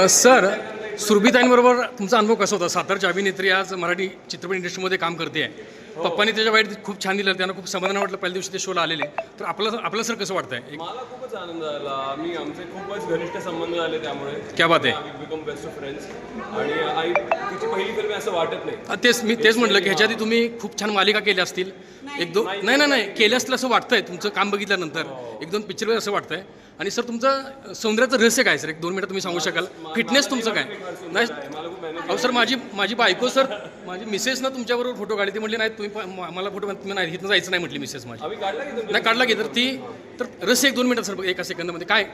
Sir सुरभिताईंबरोबर तुमचा अनुभव कसा होता? सातारची अभिनेत्री आज मराठी चित्रपट इंडस्ट्रीमध्ये काम करते आहे. पप्पांनी त्याच्या वाईट खूप छान दिलं त्यांना खूप समाधान वाटलं पहिल्या दिवशी ते शोला आलेले. तर आपलं आपलं सर कसं वाटतंय? मला खूपच आनंद झाला आम्ही आमचे खूपच घनिष्ठ संबंध झाले त्यामुळे. क्या बात आहे. बिकम बेस्ट फ्रेंड्स आणि आई तिची पहिली फिल्म असं वाटत नाही. हा, तेच मी तेच म्हटलं की ह्याच्या आधी तुम्ही खूप छान मालिका केल्या असतील. एक दोन नाही नाही नाही केल्या असतील असं वाटतंय. तुमचं काम बघितल्यानंतर एक दोन पिक्चर असं वाटतंय. आणि सर तुमचं सौंदर्याचं रहस्य काय सर? एक दोन मिनिटं तुम्ही सांगू शकाल? फिटनेस तुमचं काय? नाही अहो सर माझी माझी बायको सर माझी मिसेस ना तुमच्याबरोबर फोटो काढली ती म्हटली नाही तुम्ही मला फोटो तुम्ही नाही इथनं जायचं नाही म्हटली मिसेस माझी. नाही काढला की तर ती तर रहस्य एक दोन मिनिटात सर एका सेकंदामध्ये काय?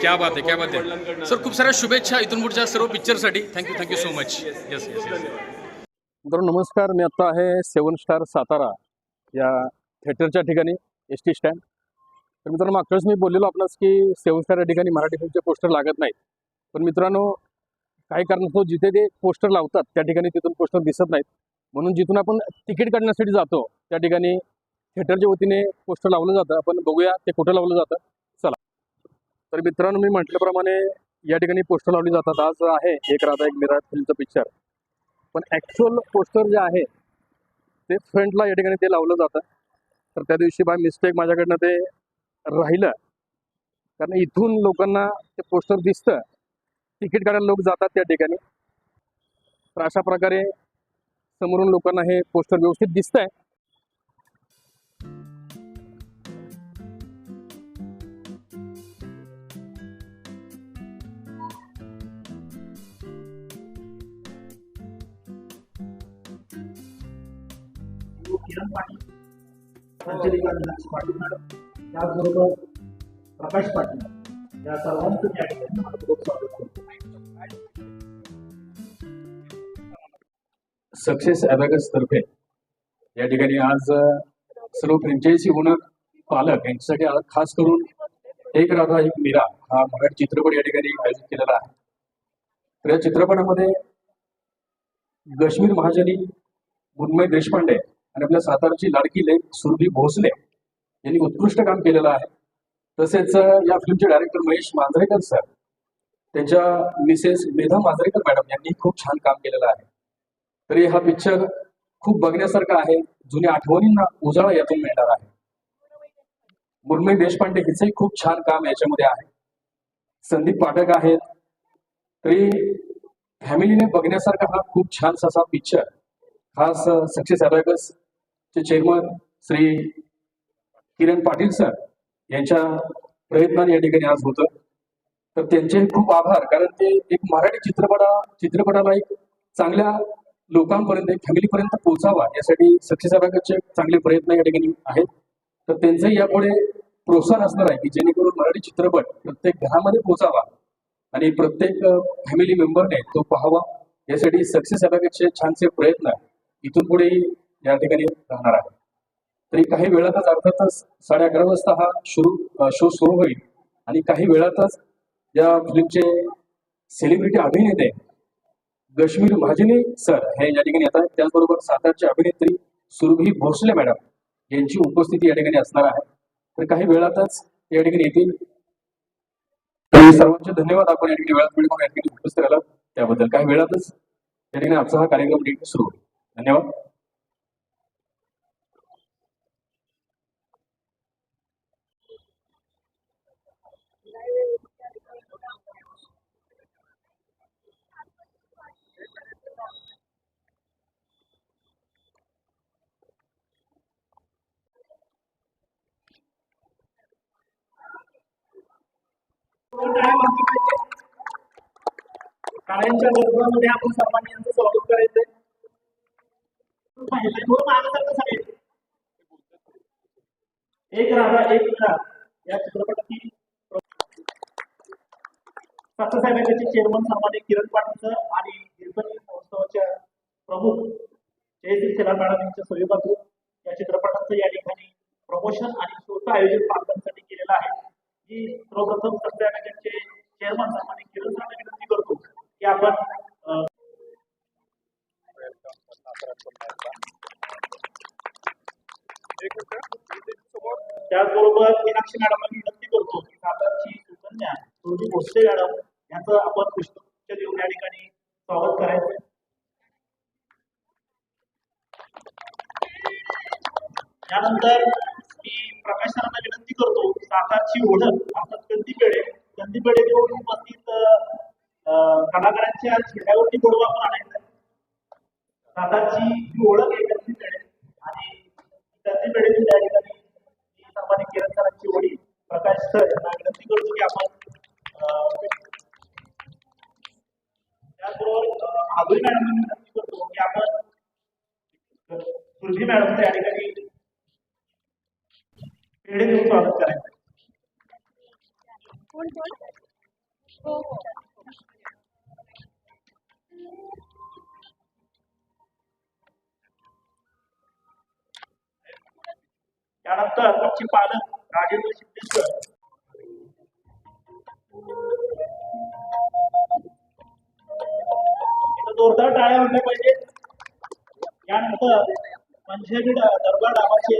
क्या बात आहे क्या बात आहे. सर खूप साऱ्या शुभेच्छा इथून पुढच्या सर्व पिक्चरसाठी thank you thank you so much yes yes yes तर नमस्कार. मी आता आहे सेवन स्टार सातारा या थिएटरच्या ठिकाणी एस टी स्टँड तर मित्रांनो मागच्या मी बोललेलो आपणास की सेवन स्टार या ठिकाणी मराठी फिल्मचे पोस्टर लागत नाहीत. पण मित्रांनो काही कारणास्तव जिथे ते पोस्टर लावतात त्या ठिकाणी तिथून पोस्टर दिसत नाहीत. म्हणून जिथून आपण तिकीट काढण्यासाठी जातो त्या ठिकाणी थिएटरच्या वतीने पोस्टर लावलं जातं. आपण बघूया ते कुठं लावलं जातं. चला. तर मित्रांनो मी म्हटल्याप्रमाणे या ठिकाणी पोस्टर लावली जातात. आज आहे एक राधा एक मिरा फिल्मचं पिक्चर. पण ॲक्च्युअल पोस्टर जे आहे ते फ्रंटला या ठिकाणी ते लावलं जातं. तर त्या दिवशी बाय मिस्टेक माझ्याकडनं ते राहिलं. कारण इथून लोकांना ते पोस्टर दिसतं. तिकीट काढायला लोक जातात त्या ठिकाणी. तर अशा प्रकारे समोरून लोकांना हे पोस्टर व्यवस्थित दिसतंय. किरण पाटील. त्याचबरोबर प्रकाश पाटील या सर्वांचं या ठिकाणी मनपूर्वक स्वागत करतो. सक्सेस ॲबॅगस तर्फे या ठिकाणी आज सर्व फ्रँचायझी ओनर पालक यांच्यासाठी आज खास करून एक राधा एक मीरा हा मराठी चित्रपट या ठिकाणी आयोजित केलेला आहे. तर या चित्रपटामध्ये गश्मीर महाजनी मुन्मय देशपांडे आणि आपल्या सातारची लाडकी लेख सुरभी भोसले यांनी उत्कृष्ट काम केलेलं आहे. तसेच या फिल्मचे डायरेक्टर महेश मांजरेकर सर त्यांच्या मिसेस मेधा मांजरेकर मॅडम यांनी खूप छान काम केलेलं आहे. तरी हा पिक्चर खूप बघण्यासारखा आहे. जुन्या आठवणींना उजाळा यातून मिळणार आहे. मुर्मी देशपांडे हिचंही खूप छान काम याच्यामध्ये आहे. संदीप पाठक आहेत. तरी फॅमिलीने बघण्यासारखा हा खूप छान असा पिक्चर खास सक्सेस अबॅकस चे चेअरमन श्री किरण पाटील सर यांच्या प्रयत्नाने या ठिकाणी आज होतं. तर त्यांचे खूप आभार कारण ते एक मराठी चित्रपटा चित्रपटाला एक चांगल्या लोकांपर्यंत फॅमिलीपर्यंत पोहोचावा यासाठी सक्सेस चांगले प्रयत्न या ठिकाणी आहेत. तर त्यांचंही यापुढे प्रोत्साहन असणार आहे की जेणेकरून मराठी चित्रपट प्रत्येक घरामध्ये पोहोचावा आणि प्रत्येक फॅमिली मेंबरने तो पाहावा यासाठी सक्सेस अबॅकसचे छानसे प्रयत्न इथून पुढे या ठिकाणी राहणार आहे तरी काही वेळातच अर्थातच साडे अकरा वाजता हा सुरू शो सुरू होईल. आणि काही वेळातच या फिल्मचे सेलिब्रिटी अभिनेते कश्मीर महाजनी सर हे या ठिकाणी येतात. त्याचबरोबर सातारची अभिनेत्री सुरभी भोसले मॅडम यांची उपस्थिती या ठिकाणी असणार आहे. तर काही वेळातच या ठिकाणी येतील. सर्वांचे धन्यवाद. आपण या ठिकाणी वेळात मिळून या ठिकाणी उपस्थित राहिला. त्याबद्दल काही वेळातच या ठिकाणी आमचा हा कार्यक्रम सुरू होईल. धन्यवाद. टाळ्यांच्या गर्भामध्ये आपण सर्वांनी स्वागत करायचंय पाहिजे थोडं मागासारखं सांगेल एक राधा एक मीरा या चित्रपटातील सत्तासाहेबांचे चेअरमन सामान्य किरण पाटीलचं आणि गिरपणी महोत्सवाच्या प्रमुख जयश्री शेलार मॅडम यांच्या सहयोगातून या चित्रपटाचं या ठिकाणी प्रमोशन आणि शोचं आयोजन पालकांसाठी केलेलं आहे. की सर्वप्रथम सत्तासाहेबांचे चेअरमन सन्मान्य किरण साहेब विनंती करतो की आपण त्याचबरोबर मीनाक्षी मॅडमला विनंती करतो की सातारची सुकन्या रोजी भोसले मॅडम यांचं आपण पुष्पगुच्छ देऊन या ठिकाणी स्वागत करायचं. त्यानंतर मी प्रकाशनाला विनंती करतो सातारची ओळख अर्थात कंदी पेढे कंदी पेढे देऊन उपस्थित कलाकारांच्या चेहऱ्यावरती गोडवा पण आणायचा आहे. सातारची जी ओळख आहे कंदी पेढे आणि कंदी पेढे देऊन या ठिकाणी मी सन्मानित किरण सरांची वडील प्रकाश सर यांना विनंती करतो की आपण त्याचबरोबर अं, मॅडम विनंती करतो की आपण सुरभी मॅडम त्या ठिकाणी पेढे देऊन स्वागत करायचं. त्यानंतर आमचे पालक राजेंद्र इथं जोरदार टाळ्या वाजल्या पाहिजे यानंतर पंजाबी ड- दरबार डावाचे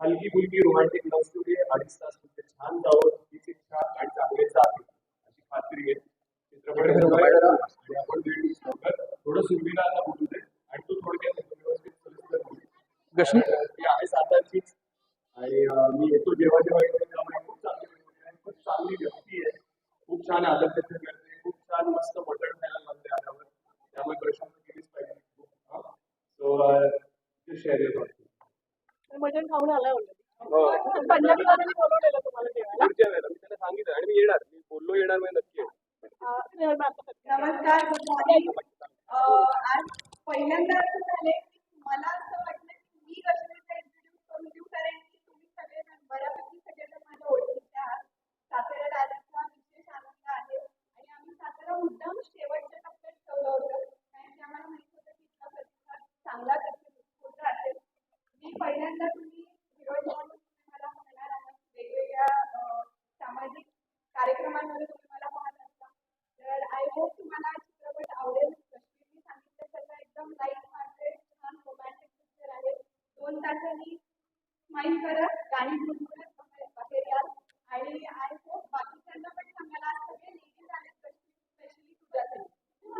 हलकी फुलकी रोमॅन्टिक लव्ह स्टोरी आहे अडीच तास म्हणजे छान जावं हीच इच्छा आणि चांगले जावे अशी खात्री आहे. चित्रपट बघायला आणि आपण वेळ लवकर थोडं सुरवीला आता बोलू दे आणि तू थोडक्यात व्यवस्थित सविस्तर बोल. गश्मी? तर ती आहे सातारचीच. आणि मी येतो जेव्हा जेव्हा येतो मला खूप चांगली व्यक्ती आहे, खूप चांगली व्यक्ती आहे. खूप छान आदर तिथे करते. खूप छान मस्त मटण खायला लागते आल्यावर. त्यामुळे प्रशंसा केलीच पाहिजे. सो शेअर येतो मटण खाऊन आलाय हो. पंजाबी वाल्यांनी बोलवलेलं तुम्हाला जेवायला. पुढच्या वेळेला. मी त्यांना सांगितलं. आणि मी येणार. मी बोललो येणार नाही नक्की नमस्कार. गुड मॉर्निंग आज இழந்தார்கள்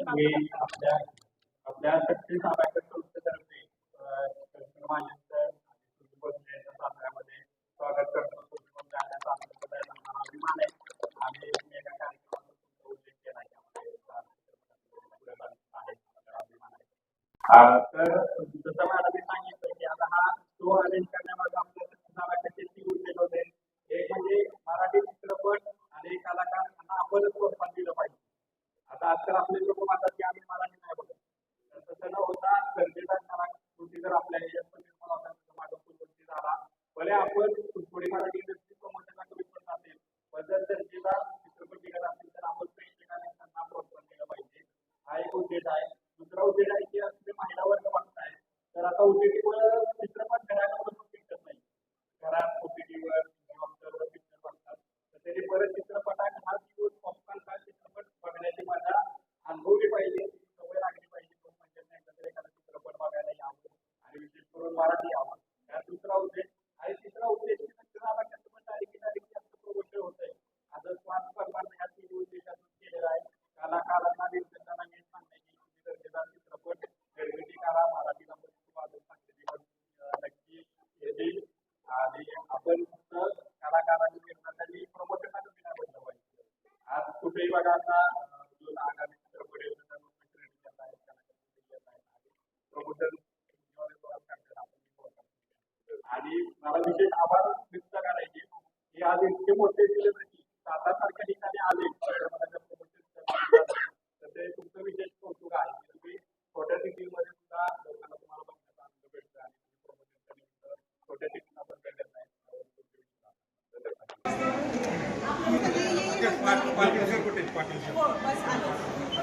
आणि मी आपल्या आपल्या सक्सेस अभ्यास संस्थेतर्फे माझ्या स्वागत करतो. अभिमान आहे. आणि मी एका उल्लेख केला यामध्ये तर जसं मला मी सांगितलं की आता हा तो अरेंज करण्या आपल्या सक्सेस अभ्यासाचे तीन उद्देश होते एक म्हणजे मराठी चित्रपट आणि कलाकार यांना आपणच प्रोत्साहन दिलं पाहिजे आता आजकाल आपले लोक म्हणतात की आम्ही मराठी नाही बोलत तर तसं न होता गरजेचा कृती जर आपल्या ह्याच्यात पण निर्माण होता तर माझा फुलवंती झाला भले आपण आता जो आगामी चित्रपट आणि मला विशेष आभार व्यक्त करायचे. हे आज इतके मोठे सेलिब्रिटी सातासारख्या ठिकाणी आले.